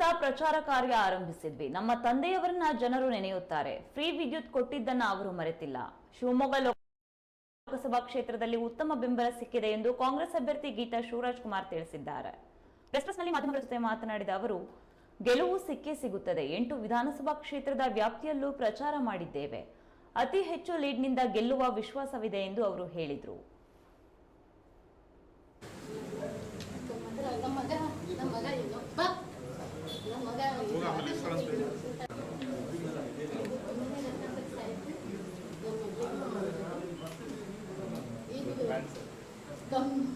ಬುಧವಾರದಿಂದ ಪ್ರಚಾರ ಕಾರ್ಯ ಆರಂಭಿಸಿದ್ವಿ. ನಮ್ಮ ತಂದೆಯವರನ್ನ ಜನರು ನೆನೆಯುತ್ತಾರೆ. ಫ್ರೀ ವಿದ್ಯುತ್ ಕೊಟ್ಟಿದ್ದನ್ನ ಅವರು ಮರೆತಿಲ್ಲ. ಶಿವಮೊಗ್ಗ ಲೋಕಸಭಾ ಕ್ಷೇತ್ರದಲ್ಲಿ ಉತ್ತಮ ಬೆಂಬಲ ಸಿಕ್ಕಿದೆ ಎಂದು ಕಾಂಗ್ರೆಸ್ ಅಭ್ಯರ್ಥಿ ಗೀತಾ ಶಿವರಾಜ್ ಕುಮಾರ್ ತಿಳಿಸಿದ್ದಾರೆ. ನಲ್ಲಿ ಮಾಧ್ಯಮಗಳ ಜೊತೆ ಮಾತನಾಡಿದ ಅವರು, ಗೆಲುವು ಸಿಕ್ಕೇ ಸಿಗುತ್ತದೆ. ಎಂಟು ವಿಧಾನಸಭಾ ಕ್ಷೇತ್ರದ ವ್ಯಾಪ್ತಿಯಲ್ಲೂ ಪ್ರಚಾರ ಮಾಡಿದ್ದೇವೆ. ಅತಿ ಹೆಚ್ಚು ಲೀಡ್ನಿಂದ ಗೆಲ್ಲುವ ವಿಶ್ವಾಸವಿದೆ ಎಂದು ಅವರು ಹೇಳಿದರು. ನಮ್ಮ ಮಗ 어떤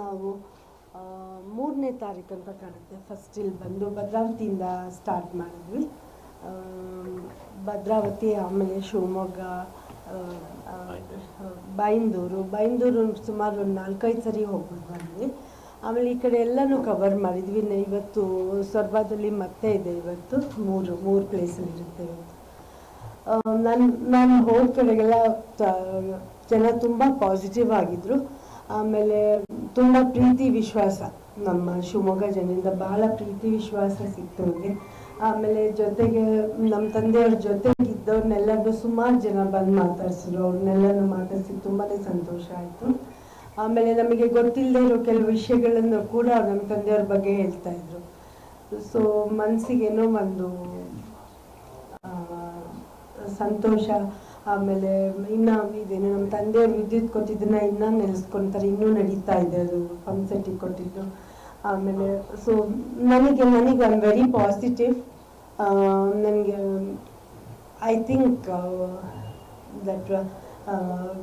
ನಾವು ಮೂರನೇ ತಾರೀಕು ಅಂತ ಕಾಣುತ್ತೆ. ಫಸ್ಟ್ ಇಲ್ಲಿ ಬಂದು ಭದ್ರಾವತಿಯಿಂದ ಸ್ಟಾರ್ಟ್ ಮಾಡಿದ್ವಿ. ಭದ್ರಾವತಿ, ಆಮೇಲೆ ಶಿವಮೊಗ್ಗ ಬೈಂದೂರು. ಬೈಂದೂರು ಸುಮಾರು ಒಂದು ನಾಲ್ಕೈದು ಸರಿ ಹೋಗ್ಬಿಟ್ಟು ಬಂದ್ವಿ ಆಮೇಲೆ ಈ ಕಡೆ ಎಲ್ಲನೂ ಕವರ್ ಮಾಡಿದ್ವಿ. ಇವತ್ತು ಸೊರ್ಬಾದಲ್ಲಿ ಮತ್ತೆ ಇದೆ ಇವತ್ತು. ಮೂರು ಮೂರು ಪ್ಲೇಸಲ್ಲಿ ಇರುತ್ತೆ ಇವತ್ತು. ನಾನು ನಾನು ಹೋದ ಕಡೆಗೆಲ್ಲ ಜನ ತುಂಬ ಪಾಸಿಟಿವ್ ಆಗಿದ್ರು. ಆಮೇಲೆ ತುಂಬ ಪ್ರೀತಿ ವಿಶ್ವಾಸ. ನಮ್ಮ ಶಿವಮೊಗ್ಗ ಜನರಿಂದ ಬಹಳ ಪ್ರೀತಿ ವಿಶ್ವಾಸ ಸಿಕ್ತು ನನಗೆ ಆಮೇಲೆ ಜೊತೆಗೆ ನಮ್ಮ ತಂದೆಯವ್ರ ಜೊತೆಗಿದ್ದವ್ರನ್ನೆಲ್ಲರೂ ಸುಮಾರು ಜನ ಬಂದು ಮಾತಾಡಿಸಿದ್ರು. ಅವ್ರನ್ನೆಲ್ಲನೂ ಮಾತಾಡಿಸಿ ತುಂಬಾ ಸಂತೋಷ ಆಯಿತು. ಆಮೇಲೆ ನಮಗೆ ಗೊತ್ತಿಲ್ಲದೆ ಇರೋ ಕೆಲವು ವಿಷಯಗಳನ್ನು ಕೂಡ ನಮ್ಮ ತಂದೆಯವ್ರ ಬಗ್ಗೆ ಹೇಳ್ತಾ ಇದ್ರು. ಸೊ ಮನಸ್ಸಿಗೇನೋ ಒಂದು ಸಂತೋಷ ಆಮೇಲೆ ಇನ್ನ ಇದೇನು ನಮ್ಮ ತಂದೆಯವ್ರು ವಿದ್ಯುತ್ ಕೊಟ್ಟಿದ್ದನ್ನ ಇನ್ನೂ ನೆಲೆಸ್ಕೊಂತಾರೆ ಇನ್ನೂ ನಡೀತಾ ಇದೆ ಅದು ಪಂಪ್ ಸೆಟ್ಟಿಗೆ ಕೊಟ್ಟಿದ್ದು. ಆಮೇಲೆ ಸೊ ನನಗೆ ನನಗೆ ಐ ವೆರಿ ಪಾಸಿಟಿವ್ ನನಗೆ I think that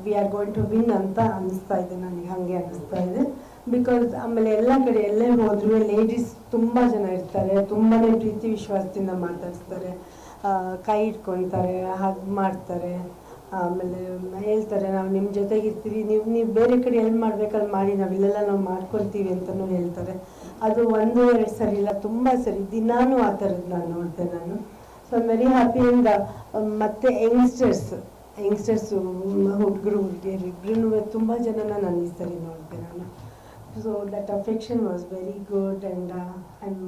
we are going to win ಅಂತ ಅನಿಸ್ತಾ ಇದೆ ನನಗೆ ಹಾಗೆ ಅನಿಸ್ತಾ ಇದೆ. ಬಿಕಾಸ್ ಆಮೇಲೆ ಎಲ್ಲ ಕಡೆ ಎಲ್ಲೇ ಹೋದ್ರೂ ಲೇಡೀಸ್ ತುಂಬ ಜನ ಇರ್ತಾರೆ ತುಂಬಾ ಪ್ರೀತಿ ವಿಶ್ವಾಸದಿಂದ ಮಾತಾಡಿಸ್ತಾರೆ. ಆ, ಕೈ ಇಟ್ಕೊಳ್ತಾರೆ ಹಗ್ ಮಾಡ್ತಾರೆ, ಆಮೇಲೆ ಹೇಳ್ತಾರೆ, ನಾವು ನಿಮ್ಮ ಜೊತೆಗೆ ಇರ್ತೀವಿ, ನೀವು ನೀವು ಬೇರೆ ಕಡೆ ಎಲ್ಲಿ ಮಾಡ್ಬೇಕಲ್ಲಿ ಮಾಡಿ ನಾವಿಲ್ಲೆಲ್ಲ ನಾವು ಮಾಡ್ಕೊಳ್ತೀವಿ ಅಂತಲೂ ಹೇಳ್ತಾರೆ. ಅದು ಒಂದು ಎರಡು ಸರಿ ಇಲ್ಲ ತುಂಬ ಸರಿ, ದಿನಾನು ಆ ಥರದ್ದು ನಾನು ನೋಡಿದೆ ನಾನು. ಸೊ ಐಮ್ ವೆರಿ ಹ್ಯಾಪಿಯಿಂದ ಮತ್ತು ಯಂಗ್ಸ್ಟರ್ಸ್ ಯಂಗ್ಸ್ಟರ್ಸು ಹುಡುಗರು, ಹುಡುಗಿಯರು ಇಬ್ರು ತುಂಬ ಜನನ ನಾನು ಈ ಸರಿ ನೋಡಿದೆ ನಾನು. So that affection was very good and I am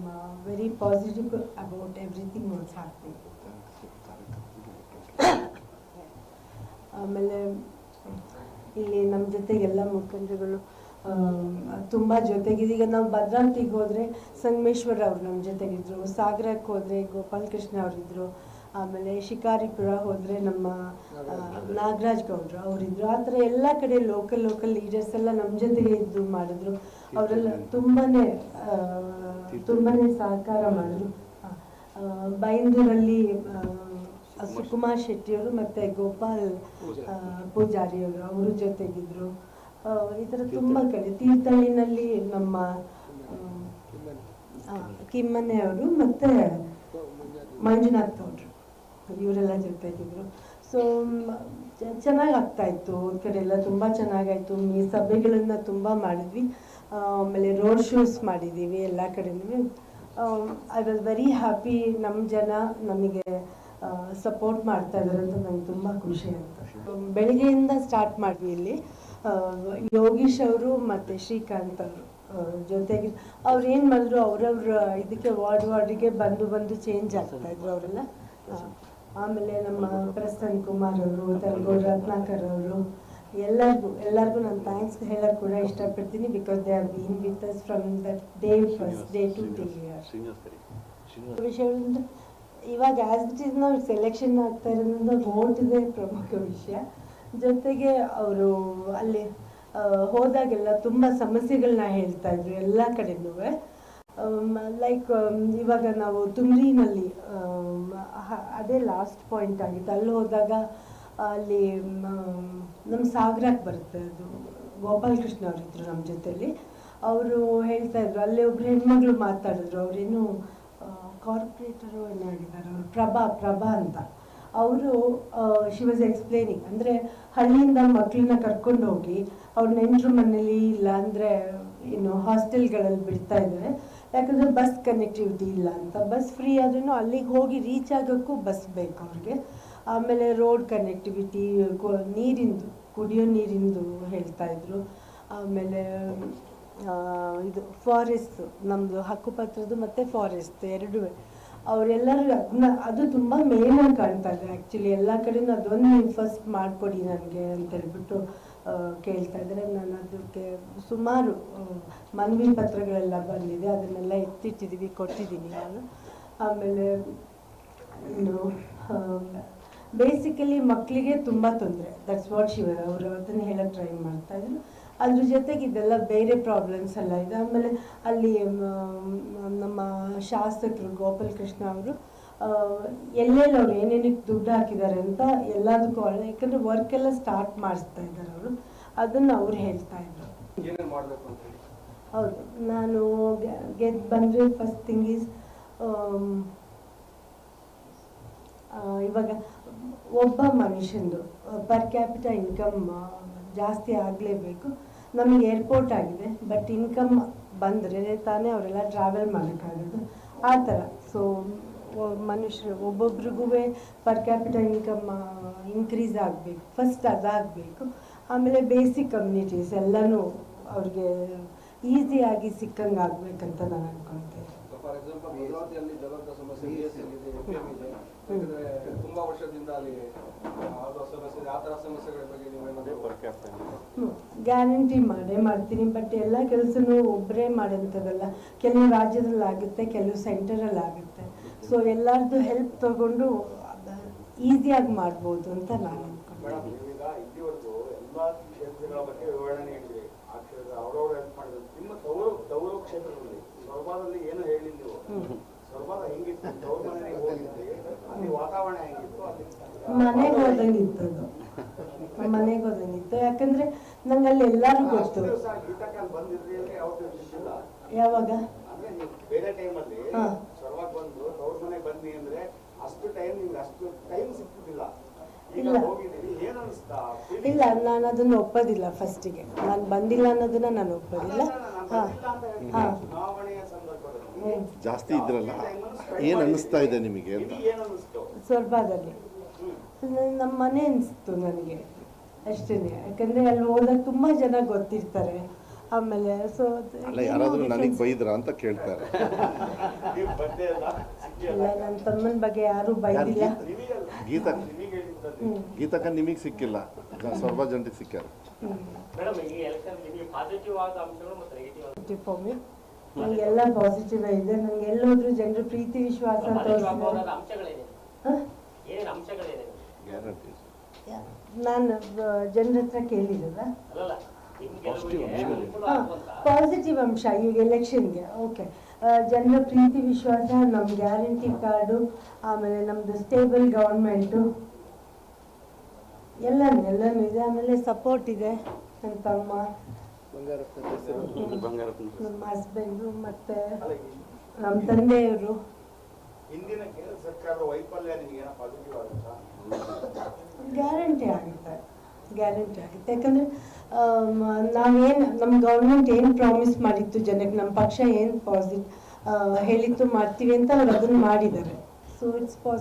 very positive about everything was happening ಆಮೇಲೆ ಇಲ್ಲಿ ನಮ್ಮ ಜೊತೆಗೆಲ್ಲ ಮುಖಂಡರುಗಳು ತುಂಬ ಜೊತೆಗೆ ಈಗ ನಾವು ಭದ್ರಾವತಿಗೆ ಹೋದರೆ ಸಂಗಮೇಶ್ವರ ಅವರು ನಮ್ಮ ಜೊತೆಗಿದ್ರು ಸಾಗರಕ್ಕೆ ಹೋದರೆ ಗೋಪಾಲ್ ಕೃಷ್ಣ ಅವರಿದ್ದರು ಆಮೇಲೆ ಶಿಕಾರಿಪುರ ಹೋದರೆ ನಮ್ಮ ನಾಗರಾಜ್ ಗೌಡ್ರು ಅವರಿದ್ರು ಆ ಥರ ಎಲ್ಲ ಕಡೆ ಲೋಕಲ್ ಲೋಕಲ್ ಲೀಡರ್ಸ್ ಎಲ್ಲ ನಮ್ಮ ಜೊತೆಗೆ ಇದ್ದು ಮಾಡಿದ್ರು. ಅವರೆಲ್ಲ ತುಂಬಾ ತುಂಬಾ ಸಹಕಾರ ಮಾಡಿದ್ರು. ಬೈಂದೂರಲ್ಲಿ ಸುಕುಮಾರ್ ಶೆಟ್ಟಿಯವರು ಮತ್ತೆ ಗೋಪಾಲ್ ಪೂಜಾರಿಯವರು ಅವರು ಜೊತೆಗಿದ್ರು. ಈ ಥರ ತುಂಬ ಕಡೆ ತೀರ್ಥಹಳ್ಳಿನಲ್ಲಿ ನಮ್ಮ ಕಿಮ್ಮನೆ ಅವರು ಮತ್ತೆ ಮಂಜುನಾಥ್ ಅವರು ಇವರೆಲ್ಲ ಜೊತೆಗಿದ್ರು. ಸೊ ಚೆನ್ನಾಗಿ ಆಗ್ತಾ ಇತ್ತು. ಒಂದು ಕಡೆ ಎಲ್ಲ ತುಂಬ ಚೆನ್ನಾಗಾಯ್ತು. ಈ ಸಭೆಗಳನ್ನು ತುಂಬ ಮಾಡಿದ್ವಿ. ಆಮೇಲೆ ರೋಡ್ ಶೋಸ್ ಮಾಡಿದ್ದೀವಿ ಎಲ್ಲ ಕಡೆನೂ. ಐ ವಾಸ್ ವೆರಿ ಹ್ಯಾಪಿ ನಮ್ಮ ಜನ ನಮಗೆ ಸಪೋರ್ಟ್ ಮಾಡ್ತಾ ಇದ್ದಾರೆ ಅಂತ ನಂಗೆ ತುಂಬ ಖುಷಿ ಅಂತ ಬೆಳಿಗ್ಗೆಯಿಂದ ಸ್ಟಾರ್ಟ್ ಮಾಡಿದ್ವಿ ಇಲ್ಲಿ. ಯೋಗೀಶ್ ಅವರು ಮತ್ತು ಶ್ರೀಕಾಂತ್ ಅವರು ಜೊತೆಗೆ ಅವ್ರು ಏನು ಮಾಡಿದ್ರು ಅವರವ್ರ ಇದಕ್ಕೆ ವಾರ್ಡ್ ವಾರ್ಡಿಗೆ ಬಂದು ಬಂದು ಚೇಂಜ್ ಆಗ್ತಾ ಇದ್ರು ಅವರೆಲ್ಲ. ಆಮೇಲೆ ನಮ್ಮ ಪ್ರಸನ್ ಕುಮಾರ್ ಅವರು ತಲಗೋಡ್ ರತ್ನಾಕರ್ ಅವರು ಎಲ್ಲರಿಗೂ ಎಲ್ಲರಿಗೂ ನಾನು ಥ್ಯಾಂಕ್ಸ್ ಹೇಳಕ್ ಕೂಡ ಇಷ್ಟಪಡ್ತೀನಿ because they are been with us from that day first day today ವಿಷಯಗಳಿಂದ ಇವಾಗ ಆಸ್ ಇಟ್ ಈಸ್ ನಾವು ಸೆಲೆಕ್ಷನ್ ಆಗ್ತಾ ಇರೋದ್ರಿಂದ ವೋಟ್ ಇದೆ ಪ್ರಮುಖ ವಿಷಯ. ಜೊತೆಗೆ ಅವರು ಅಲ್ಲಿ ಹೋದಾಗೆಲ್ಲ ತುಂಬ ಸಮಸ್ಯೆಗಳನ್ನ ಹೇಳ್ತಾ ಇದ್ರು ಎಲ್ಲ ಕಡೆನೂ. ಲೈಕ್ ಇವಾಗ ನಾವು ತುಮ್ರಿನಲ್ಲಿ ಅದೇ ಲಾಸ್ಟ್ ಪಾಯಿಂಟ್ ಆಗಿತ್ತು. ಅಲ್ಲಿ ಹೋದಾಗ ಅಲ್ಲಿ ನಮ್ಮ ಸಾಗರಕ್ಕೆ ಬರುತ್ತೆ ಅದು. ಗೋಪಾಲಕೃಷ್ಣ ಅವರಿದ್ದರು ನಮ್ಮ ಜೊತೆಯಲ್ಲಿ ಅವರು ಹೇಳ್ತಾ ಇದ್ರು. ಅಲ್ಲಿ ಒಬ್ರು ಹೆಣ್ಮಗಳು ಮಾತಾಡಿದ್ರು. ಅವ್ರೇನು ಕಾರ್ಪೊರೇಟರು ಏನು ಹೇಳಿದ್ದಾರೆ ಅವರು ಪ್ರಭಾ ಪ್ರಭಾ ಅಂತ. ಅವರು ಶಿ ವಾಸ್ ಎಕ್ಸ್ಪ್ಲೇನಿಂಗ್ ಅಂದರೆ ಹಳ್ಳಿಯಿಂದ ಮಕ್ಕಳನ್ನ ಕರ್ಕೊಂಡು ಹೋಗಿ ಅವ್ರ ನೆಂಟರು ಮನೇಲಿ ಇಲ್ಲ ಅಂದರೆ ಏನು ಹಾಸ್ಟೆಲ್ಗಳಲ್ಲಿ ಬಿಡ್ತಾ ಇದ್ದಾರೆ. ಯಾಕಂದರೆ ಬಸ್ ಕನೆಕ್ಟಿವಿಟಿ ಇಲ್ಲ ಅಂತ. ಬಸ್ ಫ್ರೀ ಆದ್ರೂ ಅಲ್ಲಿಗೆ ಹೋಗಿ ರೀಚ್ ಆಗೋಕ್ಕೂ ಬಸ್ ಬೇಕು ಅವ್ರಿಗೆ. ಆಮೇಲೆ ರೋಡ್ ಕನೆಕ್ಟಿವಿಟಿ ನೀರಿಂದು, ಕುಡಿಯೋ ನೀರಿಂದು ಹೇಳ್ತಾ ಇದ್ರು. ಆಮೇಲೆ ಇದು ಫಾರೆಸ್ಟ್ ನಮ್ಮದು ಹಕ್ಕುಪತ್ರದ್ದು ಮತ್ತು ಫಾರೆಸ್ಟ್ ಎರಡೂ ಅವರೆಲ್ಲರೂ ಅದನ್ನ ಅದು ತುಂಬ ಮೇಲಾಗಿ ಕಾಣ್ತಾ ಇದೆ ಆ್ಯಕ್ಚುಲಿ ಎಲ್ಲ ಕಡೆನೂ ಅದೊಂದು ನೀವು ಫಸ್ಟ್ ಮಾಡಿಕೊಡಿ ನನಗೆ ಅಂತ ಹೇಳ್ಬಿಟ್ಟು ಕೇಳ್ತಾ ಇದ್ದಾರೆ. ನಾನು ಅದಕ್ಕೆ ಸುಮಾರು ಮನವಿ ಪತ್ರಗಳೆಲ್ಲ ಬಂದಿದೆ. ಅದನ್ನೆಲ್ಲ ಎತ್ತಿಟ್ಟಿದ್ದೀವಿ ಕೊಟ್ಟಿದ್ದೀನಿ ನಾನು. ಆಮೇಲೆ, ಇನ್ನು ಬೇಸಿಕಲಿ ಮಕ್ಕಳಿಗೆ ತುಂಬ ತೊಂದರೆ. ದಟ್ಸ್ ವಾಟ್ ಶಿವರ್ ಅವರು ಅದನ್ನು ಹೇಳಕ್ಕೆ ಟ್ರೈ ಮಾಡ್ತಾ ಇದ್ರು. ಅದ್ರ ಜೊತೆಗೆ ಇದೆಲ್ಲ ಬೇರೆ ಪ್ರಾಬ್ಲಮ್ಸ್ ಎಲ್ಲ ಇದೆ. ಆಮೇಲೆ ಅಲ್ಲಿ ನಮ್ಮ ಶಾಸಕರು ಗೋಪಾಲ್ ಕೃಷ್ಣ ಅವರು ಎಲ್ಲೆಲ್ಲಿ ಅವ್ರು ಏನೇನಕ್ಕೆ ದುಡ್ಡು ಹಾಕಿದ್ದಾರೆ ಅಂತ ಎಲ್ಲದಕ್ಕೂ ಒಳ್ಳೆ ಯಾಕಂದರೆ ವರ್ಕ್ ಎಲ್ಲ ಸ್ಟಾರ್ಟ್ ಮಾಡಿಸ್ತಾ ಇದ್ದಾರೆ ಅವರು. ಅದನ್ನು ಅವ್ರು ಹೇಳ್ತಾ ಇದ್ರು. ಹೌದು. ನಾನು ಗೆದ್ದು ಬಂದರೆ ಫಸ್ಟ್ ಥಿಂಗ್ ಈಸ್ ಇವಾಗ ಒಬ್ಬ ಮನುಷ್ಯಂದು ಪರ್ ಕ್ಯಾಪಿಟಲ್ ಇನ್ಕಮ್ ಜಾಸ್ತಿ ಆಗಲೇಬೇಕು. ನಮಗೆ ಏರ್ಪೋರ್ಟ್ ಆಗಿದೆ ಬಟ್ ಇನ್ಕಮ್ ಬಂದರೆ ತಾನೇ ಅವರೆಲ್ಲ ಟ್ರಾವೆಲ್ ಮಾಡೋಕ್ಕಾಗೋದು ಆ ಥರ. ಸೊ ಮನುಷ್ಯರು ಒಬ್ಬೊಬ್ರಿಗೂ ಪರ್ ಕ್ಯಾಪಿಟ ಇನ್ಕಮ್ ಇನ್ಕ್ರೀಸ್ ಆಗಬೇಕು. ಫಸ್ಟ್ ಅದಾಗಬೇಕು. ಆಮೇಲೆ ಬೇಸಿಕ್ ಕಮ್ಯುನಿಟೀಸ್ ಎಲ್ಲನೂ ಅವ್ರಿಗೆ ಈಸಿಯಾಗಿ ಸಿಕ್ಕಂಗೆ ಆಗಬೇಕಂತ ನಾನು ಅನ್ಕೊಳ್ತೇನೆ ಫಾರ್ ಎಕ್ಸಾಂಪಲ್ ಭದ್ರಾವತಿಯಲ್ಲಿ ಜಲದ ಸಮಸ್ಯೆ ಬಿ ಎಸ್ ಎಲ್ ಇದೆ ಎಫ್ ಇದೆ. ಯಾಕಂದ್ರೆ ತುಂಬಾ ವರ್ಷದಿಂದ ಅಲ್ಲಿ ಆಗುವ ಸಮಸ್ಯೆ ಇದೆ. ಆ ಥರ ಸಮಸ್ಯೆಗಳ ಬಗ್ಗೆ ನೀವೇನಾದ್ರು ಗ್ಯಾರಂಟಿ ಮಾಡೇ ಮಾಡ್ತೀನಿ ಬಟ್ ಎಲ್ಲ ಕೆಲಸನೂ ಒಬ್ಬರೇ ಮಾಡೋಂಥದ್ದಲ್ಲ ಕೆಲವು ರಾಜ್ಯದಲ್ಲಿ ಆಗುತ್ತೆ ಕೆಲವು ಸೆಂಟರಲ್ಲಿ ಆಗುತ್ತೆ ಸೊ ಎಲ್ಲರದ್ದು ಹೆಲ್ಪ್ ತಗೊಂಡು ಈಸಿಯಾಗಿ ಮಾಡ್ಬೋದು ಅಂತ ನಾನು ಇಲ್ಲಿವರೆಗೂ ಎಲ್ಲಾ ಕ್ಷೇತ್ರಗಳ ಬಗ್ಗೆ ವಿವರಣೆ ನೀಡಿದ್ರಿ. ಆ ಕ್ಷೇತ್ರ ಅವ್ರವ್ರು ಹೆಲ್ಪ್ ಮಾಡಿದ್ರು. ನಿಮ್ಮ ತವರು ತವರು ಕ್ಷೇತ್ರದಲ್ಲಿ ಸೊರಬಾದಲ್ಲಿ ಏನು ಹೇಳಿ ನೀವು ಸೊರಬಾದ ಹೆಂಗಿತ್ತು? ತವ್ರ ಮನೆಗೆ ಹೋಗಿದ್ರಿ ಅಲ್ಲಿ ವಾತಾವರಣ ಹೆಂಗಿತ್ತು? ಅಲ್ಲಿ ಮನೆಗೆ ಹೋದಂಗಿತ್ತು ಅದು ಮನೆಗೆ ಹೋದಂಗಿತ್ತು ಯಾಕಂದ್ರೆ ನಂಗೆ ಅಲ್ಲಿ ಎಲ್ಲಾರು ಗೊತ್ತು. ದಿವಸ ಗೀತಕ್ಕೆ ಬಂದಿದ್ರಿ ಅಂದ್ರೆ ಯಾವತ್ತೂ ಇರ್ಲಿಲ್ಲ. ಯಾವಾಗ? ಅಂದ್ರೆ ನೀವು ಬೇರೆ ಟೈಮಲ್ಲಿ. ಸೊರಬಾಗ್ ಬಂದು ತವ್ರ ಮನೆಗೆ ಬಂದ್ರಿ ಅಂದ್ರೆ ಅಷ್ಟು ಟೈಮ್ ನಿಮ್ಗೆ ಅಷ್ಟು ಟೈಮ್ ಸಿಕ್ಕಿದ್ದಿಲ್ಲ. ಇಲ್ಲ. ಇಲ್ಲ ನಾನು ಅದನ್ನ ಒಪ್ಪೋದಿಲ್ಲ ಫಸ್ಟಿಗೆ ನಾನು ಬಂದಿಲ್ಲ ಅನ್ನೋದನ್ನ ನಾನು ಒಪ್ಪೋದಿಲ್ಲ. ಹಾಂ. ಹಾಂ. ಜಾಸ್ತಿ ಇದ್ರಲ್ಲ ಏನು ಅನ್ನಿಸ್ತಾ ಇದೆ ನಿಮಗೆ ಅಂತ? ಸ್ವರ್ಭದಲ್ಲಿ ನಮ್ಮ ಮನೆ ಅನಿಸ್ತು ನನಗೆ ಅಷ್ಟೇ ಯಾಕಂದರೆ ಅಲ್ಲಿ ಹೋದಾಗ ತುಂಬ ಜನ ಗೊತ್ತಿರ್ತಾರೆ. ಆಮೇಲೆ ಸೊ ಅಲ್ಲ ಯಾರಾದರೂ ನನಗೆ ಬೈದ್ರ ಅಂತ ಕೇಳ್ತಾರೆ. ಇಲ್ಲ ನನ್ನ ತಮ್ಮನ ಬಗ್ಗೆ ಯಾರೂ ಬೈದಿಲ್ಲ? ಗೀತಾ ಗೀತಕ್ಕ ನಿಮಗೆ ಸಿಕ್ಕಿಲ್ಲ. ಸ್ವಲ್ಪ ಜನರಿಗೆ ಸಿಕ್ಕ್ಯಾರ. ಮೇಡಮ್ ಈ ಎಲೆಕ್ಷನ್ ನಿಮಗೆ ಪಾಸಿಟಿವ್ ಆದ ಅಂಶಗಳು ಮತ್ತು ನೆಗೆಟಿವ್ ಆದ ಫಾರ್ ಮಿ ನನಗೆಲ್ಲ ಪಾಸಿಟಿವ್ ಇದೆ ನನಗೆ ಎಲ್ಲೋದ್ರೂ ಜನರು ಪ್ರೀತಿ ವಿಶ್ವಾಸ ನಾನು ಜನರ ಹತ್ರ ಕೇಳಿರಲ್ಲ ಪಾಸಿಟಿವ್ ಅಂಶ ಈಗ ಎಲೆಕ್ಷನ್ಗೆ ಓಕೆ. ಜನರ ಪ್ರೀತಿ ವಿಶ್ವಾಸ ನಮ್ಮ ಗ್ಯಾರಂಟಿ ಕಾರ್ಡು ಆಮೇಲೆ ನಮ್ಮದು ಸ್ಟೇಬಲ್ ಗೌರ್ಮೆಂಟು ಎಲ್ಲನೂ ಎಲ್ಲನೂ ಇದೆ. ಆಮೇಲೆ ಸಪೋರ್ಟ್ ಇದೆ. ನನ್ನ ತಮ್ಮ. ನಮ್ಮ ಹಸ್ಬೆಂಡು ಮತ್ತೆ ನಮ್ಮ ತಂದೆಯವರು. ಹಿಂದಿನ ಕೇಂದ್ರ ಸರ್ಕಾರದ ವೈಫಲ್ಯ ನಿಮಗೆ ಏನೋ ಪಾಸಿಟಿವ್ ಆಗುತ್ತಾ? ಗ್ಯಾರಂಟಿ ಆಗುತ್ತೆ. ಗ್ಯಾರಂಟಿ ಆಗುತ್ತೆ. ಯಾಕಂದರೆ ನಾವೇನು ನಮ್ಮ ಗೌರ್ಮೆಂಟ್ ಏನು ಪ್ರಾಮಿಸ್ ಮಾಡಿತ್ತು ಜನಕ್ಕೆ ನಮ್ಮ ಪಕ್ಷ ಏನು ಪಾಸಿಟಿವ್ ಹೇಳಿತ್ತು ಮಾಡ್ತೀವಿ ಅಂತ ಅವ್ರು ಅದನ್ನು ಮಾಡಿದ್ದಾರೆ. So it's positive